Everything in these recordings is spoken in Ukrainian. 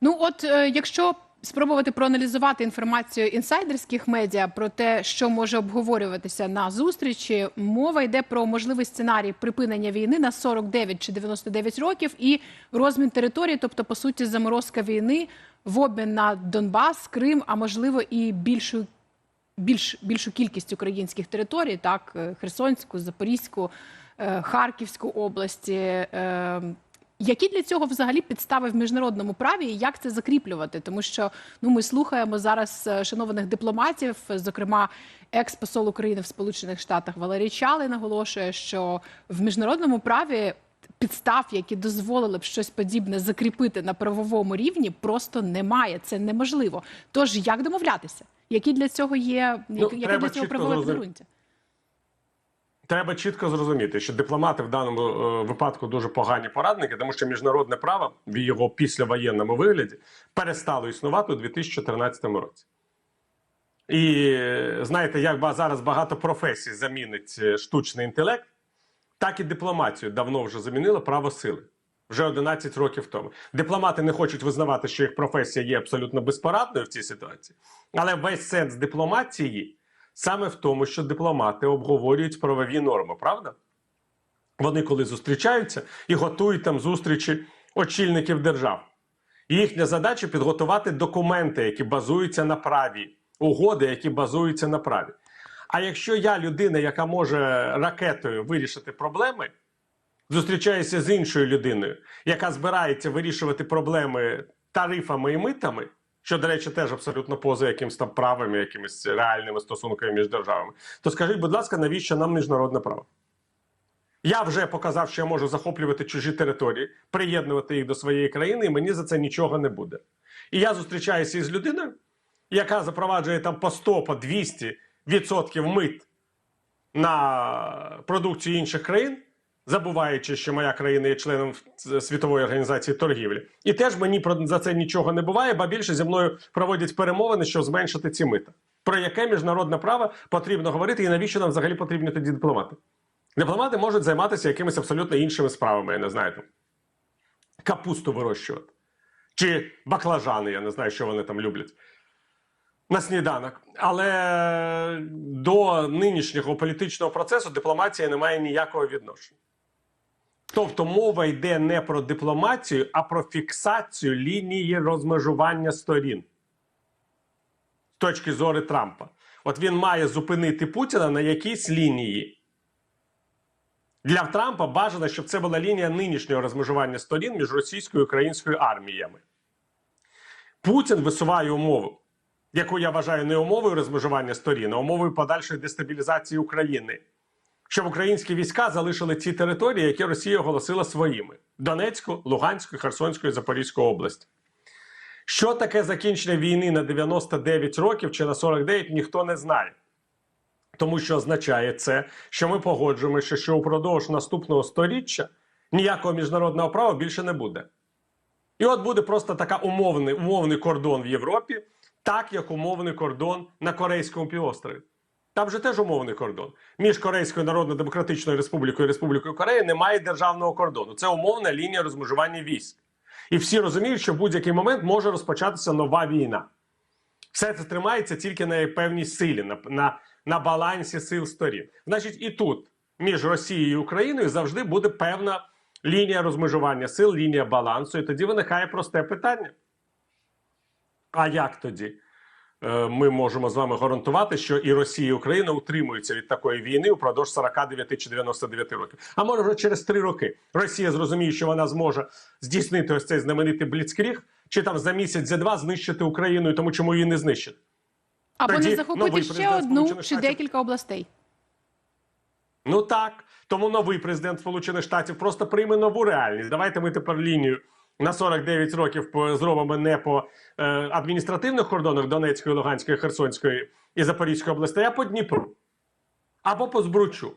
Ну, от е, якщо спробувати проаналізувати інформацію інсайдерських медіа про те, що може обговорюватися на зустрічі, мова йде про можливий сценарій припинення війни на 49 чи 99 років і розмін території, тобто по суті заморозка війни в обмін на Донбас, Крим, а можливо і більшу більш більшу кількість українських територій, так е, Херсонську, Запорізьку, е, Харківську області. Які для цього взагалі підстави в міжнародному праві і як це закріплювати? Тому що ну ми слухаємо зараз е, шанованих дипломатів, зокрема екс-посол України в Сполучених Штатах Валерій Чалий наголошує, що в міжнародному праві підстав, які дозволили б щось подібне закріпити на правовому рівні, просто немає. Це неможливо. Тож як домовлятися? Які для цього є Ну, яке для цього правове підґрунтя? Треба чітко зрозуміти, що дипломати в даному е, випадку дуже погані порадники, тому що міжнародне право в його післявоєнному вигляді перестало існувати у 2014 році. І знаєте, як зараз багато професій замінить е, штучний інтелект, так і дипломатію давно вже замінило право сили. Вже 11 років тому. Дипломати не хочуть визнавати, що їх професія є абсолютно безпорадною в цій ситуації. Але весь сенс дипломатії саме в тому, що дипломати обговорюють правові норми, правда? Вони коли зустрічаються і готують там зустрічі очільників держав. Їхня задача підготувати документи, які базуються на праві, угоди, які базуються на праві. А якщо я людина, яка може ракетою вирішити проблеми, зустрічаюся з іншою людиною, яка збирається вирішувати проблеми тарифами і митами, що, до речі, теж абсолютно поза якимось там правами, якимись реальними стосунками між державами, то скажіть, будь ласка, навіщо нам міжнародне право? Я вже показав, що я можу захоплювати чужі території, приєднувати їх до своєї країни, і мені за це нічого не буде. І я зустрічаюся із людиною, яка запроваджує там по 100, по 200 відсотків мит на продукцію інших країн, забуваючи, що моя країна є членом світової організації торгівлі, і теж мені про за це нічого не буває, ба більше зі мною проводять перемовини, щоб зменшити ці мита. Про яке міжнародне право потрібно говорити, і навіщо нам взагалі потрібні тоді дипломати? Дипломати можуть займатися якимись абсолютно іншими справами, я не знаю, там, капусту вирощувати. Чи баклажани, я не знаю, що вони там люблять. На сніданок. Але до нинішнього політичного процесу дипломатія не має ніякого відношення. Тобто мова йде не про дипломатію, а про фіксацію лінії розмежування сторін з точки зору Трампа. От він має зупинити Путіна на якійсь лінії. Для Трампа бажано, щоб це була лінія нинішнього розмежування сторін між російською і українською арміями. Путін висуває умову, яку я вважаю не умовою розмежування сторін, а умовою подальшої дестабілізації України. Щоб українські війська залишили ті території, які Росія оголосила своїми: Донецьку, Луганську, Херсонську і Запорізьку область. Що таке закінчення війни на 99 років чи на 49, ніхто не знає. Тому що означає це, що ми погоджуємося, що упродовж наступного сторіччя ніякого міжнародного права більше не буде. І от буде просто така умовний, умовний кордон в Європі, так як умовний кордон на Корейському півострові. Там же теж умовний кордон. Між Корейською Народно-Демократичною Республікою і Республікою Корея немає державного кордону. Це умовна лінія розмежування військ. І всі розуміють, що в будь-який момент може розпочатися нова війна. Все це тримається тільки на певній силі, на, на, на балансі сил сторін. Значить, і тут між Росією і Україною завжди буде певна лінія розмежування сил, лінія балансу. І тоді виникає просте питання. А як тоді? Е, Ми можемо з вами гарантувати, що і Росія, і Україна утримуються від такої війни упродовж 49 чи 99 років. А може вже через 3 роки Росія зрозуміє, що вона зможе здійснити ось цей знаменитий бліцкріг, чи там за місяць, за два знищити Україну, і тому чому її не знищити. Або Тоді не захопити ще одну чи декілька областей. Ну так. Тому новий президент Сполучених Штатів просто прийме нову реальність. Давайте ми тепер лінію на 49 років зробимо не по е, адміністративних кордонах Донецької, Луганської, Херсонської і Запорізької областей, а по Дніпру або по Збручу.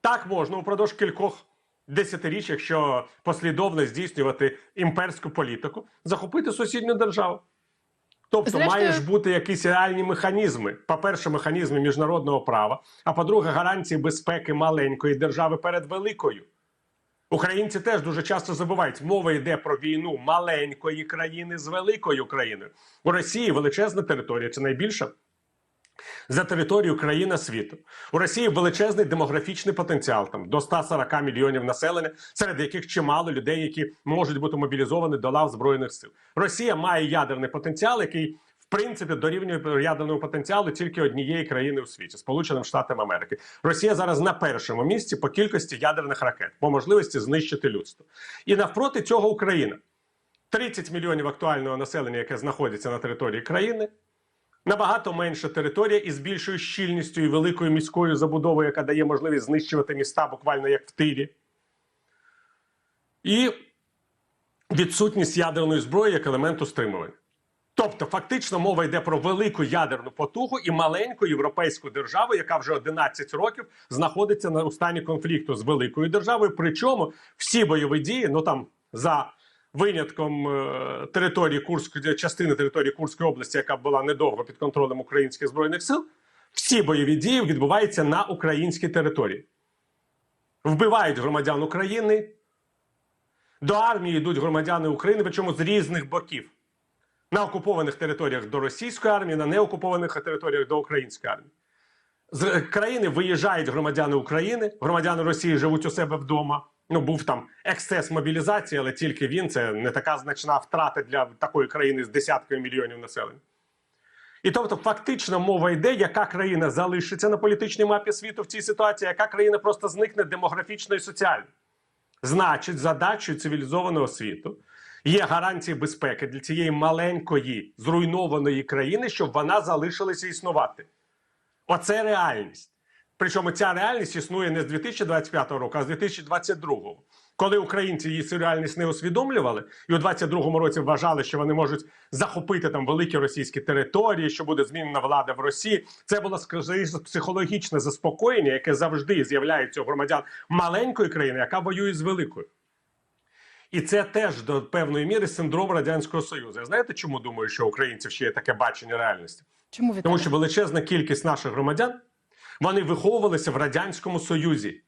Так можна упродовж кількох десятиріч, якщо послідовно здійснювати імперську політику, захопити сусідню державу. Тобто Зрештою- має ж бути якісь реальні механізми. По-перше, механізми міжнародного права, а по-друге, гарантії безпеки маленької держави перед великою. Українці теж дуже часто забувають, мова йде про війну маленької країни з великою країною. У Росії величезна територія, це найбільша за територію країна світу. У Росії величезний демографічний потенціал, там до 140 мільйонів населення, серед яких чимало людей, які можуть бути мобілізовані до лав збройних сил. Росія має ядерний потенціал, який принципі дорівнює ядерному потенціалу тільки однієї країни у світі Сполученим Штатам Америки. Росія зараз на першому місці по кількості ядерних ракет, по можливості знищити людство. І навпроти цього Україна 30 мільйонів актуального населення, яке знаходиться на території країни. Набагато менша територія із більшою щільністю і великою міською забудовою, яка дає можливість знищувати міста буквально як в тирі. І відсутність ядерної зброї як елементу стримування. Тобто, фактично, мова йде про велику ядерну потугу і маленьку європейську державу, яка вже 11 років знаходиться на у стані конфлікту з великою державою. Причому всі бойові дії, ну там за винятком е, території Курської частини території Курської області, яка була недовго під контролем українських збройних сил, всі бойові дії відбуваються на українській території. Вбивають громадян України. До армії йдуть громадяни України, причому з різних боків. На окупованих територіях до російської армії, на неокупованих територіях до української армії. З е, країни виїжджають громадяни України, громадяни Росії живуть у себе вдома. Ну, був там ексцес мобілізації, але тільки він це не така значна втрата для такої країни з десятками мільйонів населення. І тобто, фактично, мова йде, яка країна залишиться на політичній мапі світу в цій ситуації, яка країна просто зникне демографічно і соціально. Значить, задачею цивілізованого світу є гарантії безпеки для цієї маленької зруйнованої країни, щоб вона залишилася існувати. Оце реальність. Причому ця реальність існує не з 2025 року, а з 2022. Коли українці її цю реальність не усвідомлювали, і у 22-му році вважали, що вони можуть захопити там великі російські території, що буде змінена влада в Росії. Це було скажімо, психологічне заспокоєння, яке завжди з'являється у громадян маленької країни, яка воює з великою. І це теж до певної міри синдром радянського союзу. Я знаєте, чому думаю, що українців ще є таке бачення реальності? Чому Віталій? Тому що величезна кількість наших громадян вони виховувалися в радянському союзі,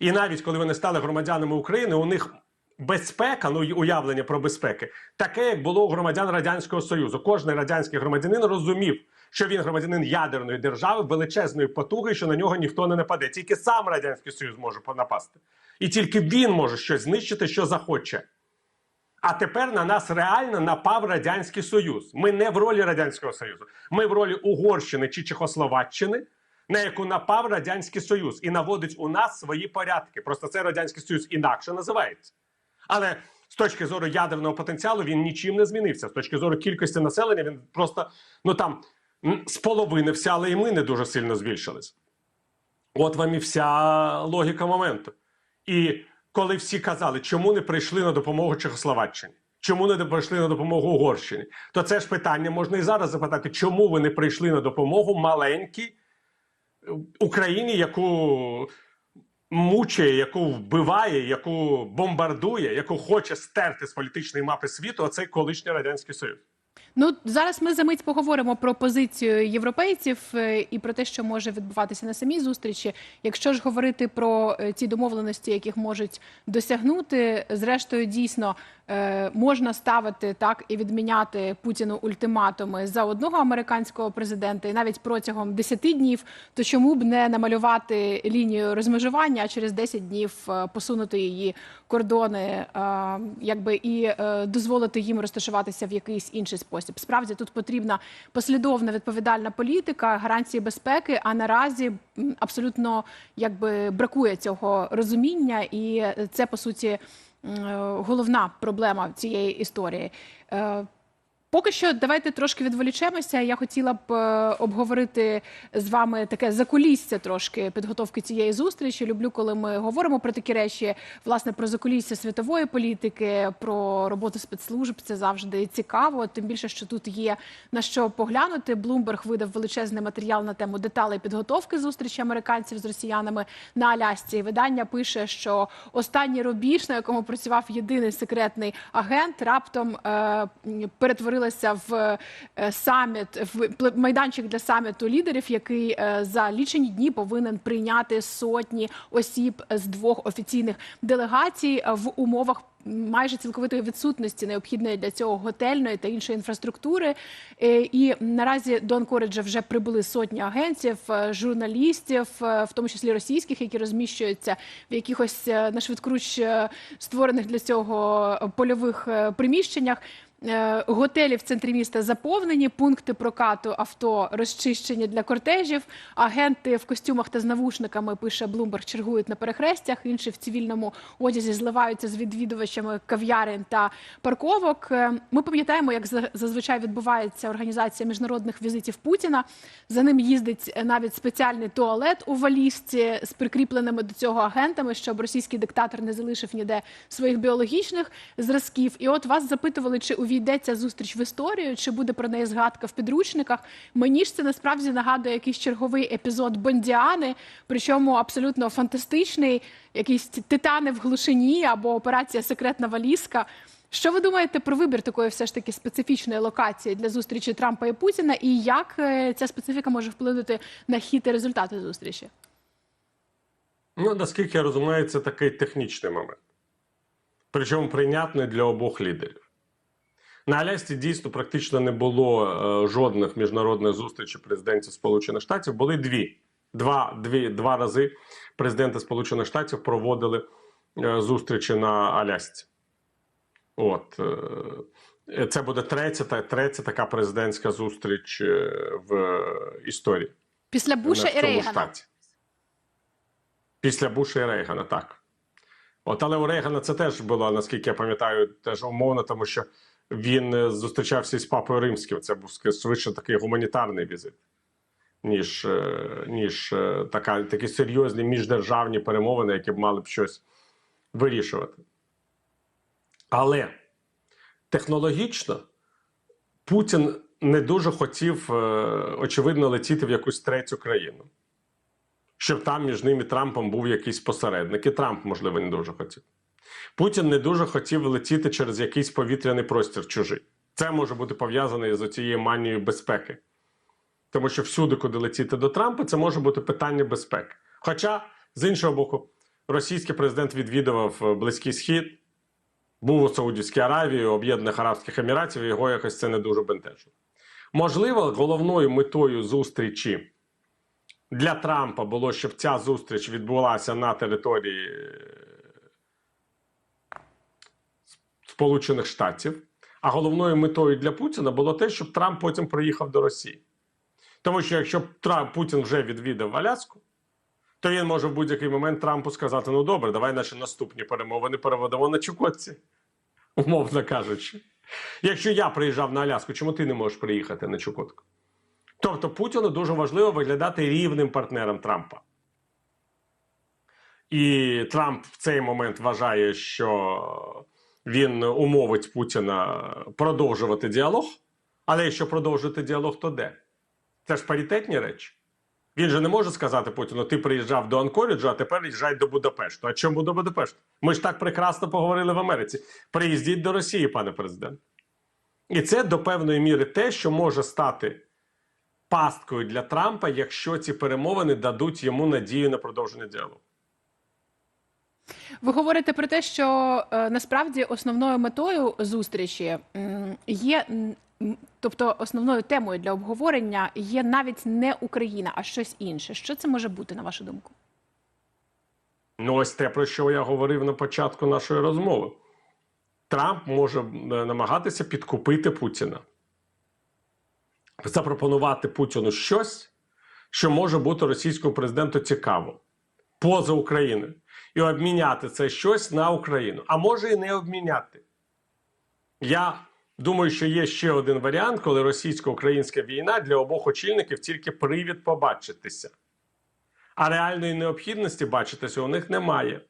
і навіть коли вони стали громадянами України, у них безпека, ну уявлення про безпеки, таке, як було у громадян радянського союзу. Кожний радянський громадянин розумів, що він громадянин ядерної держави, величезної потуги, що на нього ніхто не нападе. Тільки сам радянський союз може напасти, і тільки він може щось знищити, що захоче. А тепер на нас реально напав радянський союз. Ми не в ролі радянського союзу. Ми в ролі Угорщини чи Чехословаччини, на яку напав радянський союз і наводить у нас свої порядки. Просто це радянський союз інакше називається. Але з точки зору ядерного потенціалу він нічим не змінився. З точки зору кількості населення він просто ну там м, споловинився, але і ми не дуже сильно збільшились. От вам і вся логіка моменту. І коли всі казали, чому не прийшли на допомогу Чехословаччині, чому не прийшли на допомогу Угорщині, то це ж питання можна і зараз запитати, чому ви не прийшли на допомогу маленькій е, Україні, яку мучає, яку вбиває, яку бомбардує, яку хоче стерти з політичної мапи світу, оцей колишній радянський союз. Ну зараз ми за мить поговоримо про позицію європейців е, і про те, що може відбуватися на самій зустрічі. Якщо ж говорити про е, ті домовленості, яких можуть досягнути, зрештою дійсно е, можна ставити так і відміняти Путіну ультиматуми за одного американського президента, і навіть протягом 10 днів, то чому б не намалювати лінію розмежування, а через 10 днів посунути її кордони, якби і дозволити їм розташуватися в якийсь інший спосіб. Справді тут потрібна послідовна відповідальна політика, гарантії безпеки. А наразі абсолютно якби бракує цього розуміння, і це по суті е, головна проблема цієї історії. Поки що давайте трошки відволічемося. Я хотіла б е, обговорити з вами таке закулісся трошки підготовки цієї зустрічі. Люблю, коли ми говоримо про такі речі, власне, про закулісся світової політики, про роботу спецслужб. Це завжди цікаво. Тим більше, що тут є на що поглянути. Блумберг видав величезний матеріал на тему деталей підготовки зустрічі американців з росіянами на Алясці. Видання пише, що останній рубіж, на якому працював єдиний секретний агент, раптом е, перетворилася перетворилася в е, саміт, в майданчик для саміту лідерів, який е, за лічені дні повинен прийняти сотні осіб з двох офіційних делегацій е, в умовах майже цілковитої відсутності необхідної для цього готельної та іншої інфраструктури. І наразі до Анкориджа вже прибули сотні агентів, журналістів, в тому числі російських, які розміщуються в якихось на швидкруч створених для цього польових приміщеннях. Е, Готелі в центрі міста заповнені, пункти прокату авто розчищені для кортежів. Агенти в костюмах та з навушниками пише Блумберг, чергують на перехрестях. Інші в цивільному одязі зливаються з відвідувачами кав'ярень та парковок. Е, Ми пам'ятаємо, як зазвичай відбувається організація міжнародних візитів Путіна. За ним їздить навіть спеціальний туалет у валізці з прикріпленими до цього агентами, щоб російський диктатор не залишив ніде своїх біологічних зразків. І от вас запитували, чи увійде ця зустріч в історію, чи буде про неї згадка в підручниках. Мені ж це насправді нагадує якийсь черговий епізод Бондіани, причому абсолютно фантастичний, якісь титани в глушині або операція Секретна валізка. Що ви думаєте про вибір такої все ж таки специфічної локації для зустрічі Трампа і Путіна, і як е, ця специфіка може вплинути на хід і результати зустрічі? Ну, наскільки я розумію, це такий технічний момент. Причому прийнятний для обох лідерів. На Алясці дійсно практично не було е, жодних міжнародних зустрічей президентів Сполучених Штатів. Були дві. Два, дві, два рази президенти Сполучених Штатів проводили е, зустрічі на Алясці. От. Е, це буде третя, та- третя така президентська зустріч в історії. Після Буша і Рейгана. штаті. Після Буша і Рейгана, так. От, але у Рейгана це теж було, наскільки я пам'ятаю, теж умовно, тому що він е, зустрічався із папою римським. Це був швидше такий гуманітарний візит, ніж, е, ніж е, така, такі серйозні міждержавні перемовини, які б мали б щось вирішувати. Але технологічно Путін не дуже хотів, очевидно, летіти в якусь третю країну. Щоб там між ним і Трампом був якийсь посередник. І Трамп, можливо, не дуже хотів. Путін не дуже хотів летіти через якийсь повітряний простір чужий. Це може бути пов'язане з цією манією безпеки. Тому що всюди, куди летіти до Трампа, це може бути питання безпеки. Хоча, з іншого боку, російський президент відвідував Близький Схід, був у Саудівській Аравії, Об'єднаних Арабських Еміратів, і його якось це не дуже бентежило. Можливо, головною метою зустрічі для Трампа було, щоб ця зустріч відбулася на території е, Сполучених Штатів. А головною метою для Путіна було те, щоб Трамп потім приїхав до Росії. Тому що якщо Трамп Путін вже відвідав Аляску, то він може в будь-який момент Трампу сказати: ну добре, давай наші наступні перемовини переведемо на Чукотці, умовно кажучи. Якщо я приїжджав на Аляску, чому ти не можеш приїхати на Чукотку? Тобто Путіну дуже важливо виглядати рівним партнером Трампа. І Трамп в цей момент вважає, що він умовить Путіна продовжувати діалог. Але якщо продовжити діалог, то де? Це ж паритетні речі. Він же не може сказати Путіну: ти приїжджав до Анкоріджу, а тепер їжджай до Будапешту. А чому до Будапешту? Ми ж так прекрасно поговорили в Америці. Приїздіть до Росії, пане президент. І це до певної міри те, що може стати пасткою для Трампа, якщо ці перемовини дадуть йому надію на продовження діалогу. Ви говорите про те, що е, насправді основною метою зустрічі є, тобто основною темою для обговорення є навіть не Україна, а щось інше. Що це може бути, на вашу думку? Ну, ось те, про що я говорив на початку нашої розмови. Трамп може е, намагатися підкупити Путіна, запропонувати Путіну щось, що може бути російському президенту цікаво поза Україною, і обміняти це щось на Україну. А може і не обміняти. Я думаю, що є ще один варіант, коли російсько-українська війна для обох очільників тільки привід побачитися. А реальної необхідності бачитися у них немає.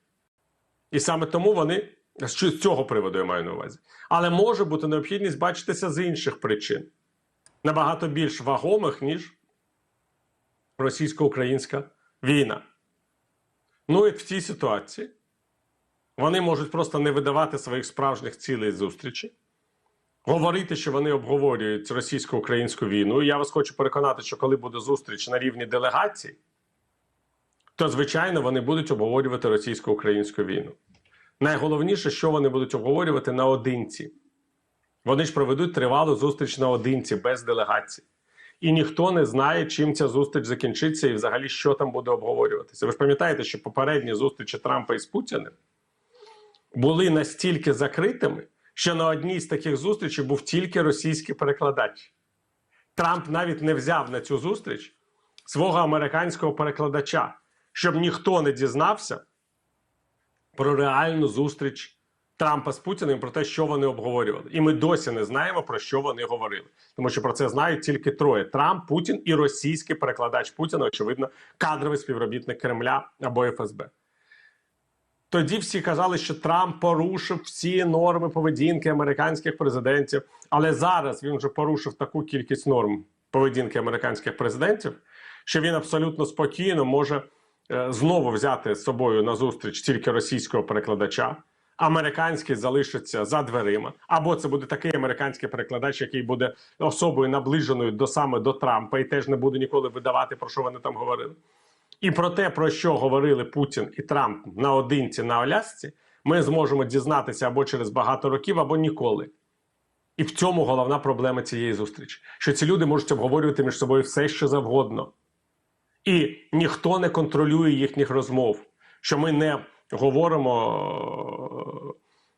І саме тому вони з цього приводу я маю на увазі. Але може бути необхідність бачитися з інших причин, набагато більш вагомих, ніж російсько-українська війна. Ну і в цій ситуації вони можуть просто не видавати своїх справжніх цілей зустрічі, говорити, що вони обговорюють російсько-українську війну. І я вас хочу переконати, що коли буде зустріч на рівні делегацій, то звичайно вони будуть обговорювати російсько-українську війну. Найголовніше, що вони будуть обговорювати наодинці. Вони ж проведуть тривалу зустріч наодинці без делегацій. І ніхто не знає, чим ця зустріч закінчиться і взагалі що там буде обговорюватися. Ви ж пам'ятаєте, що попередні зустрічі Трампа із Путіним були настільки закритими, що на одній з таких зустрічей був тільки російський перекладач. Трамп навіть не взяв на цю зустріч свого американського перекладача, щоб ніхто не дізнався про реальну зустріч Трампа з Путіним, про те, що вони обговорювали. І ми досі не знаємо, про що вони говорили. Тому що про це знають тільки троє: Трамп, Путін і російський перекладач Путіна, очевидно, кадровий співробітник Кремля або ФСБ. Тоді всі казали, що Трамп порушив всі норми поведінки американських президентів. Але зараз він вже порушив таку кількість норм поведінки американських президентів, що він абсолютно спокійно може е, знову взяти з собою на зустріч тільки російського перекладача. Американський залишиться за дверима, або це буде такий американський перекладач, який буде особою наближеною до саме до Трампа, і теж не буде ніколи видавати про що вони там говорили. І про те, про що говорили Путін і Трамп наодинці на Алясці, ми зможемо дізнатися або через багато років, або ніколи. І в цьому головна проблема цієї зустрічі: що ці люди можуть обговорювати між собою все, що завгодно. І ніхто не контролює їхніх розмов, що ми не говоримо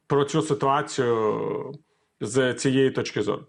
про цю ситуацію з цієї точки зору.